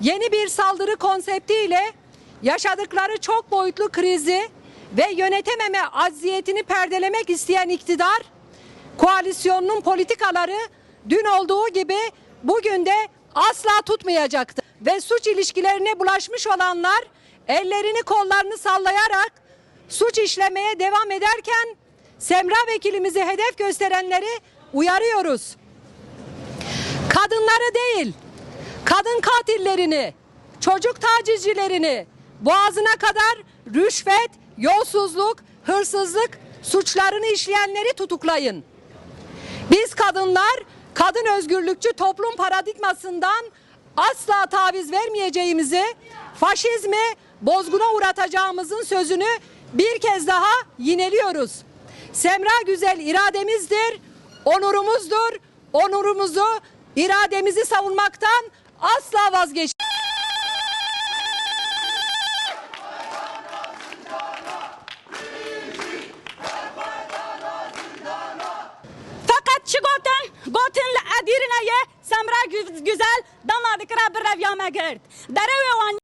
yeni bir saldırı konseptiyle yaşadıkları çok boyutlu krizi ve yönetememe acziyetini perdelemek isteyen iktidar koalisyonunun politikaları dün olduğu gibi bugün de asla tutmayacaktır. Ve suç ilişkilerine bulaşmış olanlar ellerini kollarını sallayarak suç işlemeye devam ederken Semra vekilimizi hedef gösterenleri uyarıyoruz kadınları değil, kadın katillerini, çocuk tacizcilerini, boğazına kadar rüşvet, yolsuzluk, hırsızlık suçlarını işleyenleri tutuklayın. Biz kadınlar kadın özgürlükçü toplum paradigmasından asla taviz vermeyeceğimizi, faşizmi bozguna uğratacağımızın sözünü bir kez daha yineliyoruz. Semra güzel irademizdir, onurumuzdur. Onurumuzu, irademizi savunmaktan asla vazgeç. Fakat çi gotin, gotin li edirine ye Semra gü- güzel damadıkra bir revya me girt. Derewe wan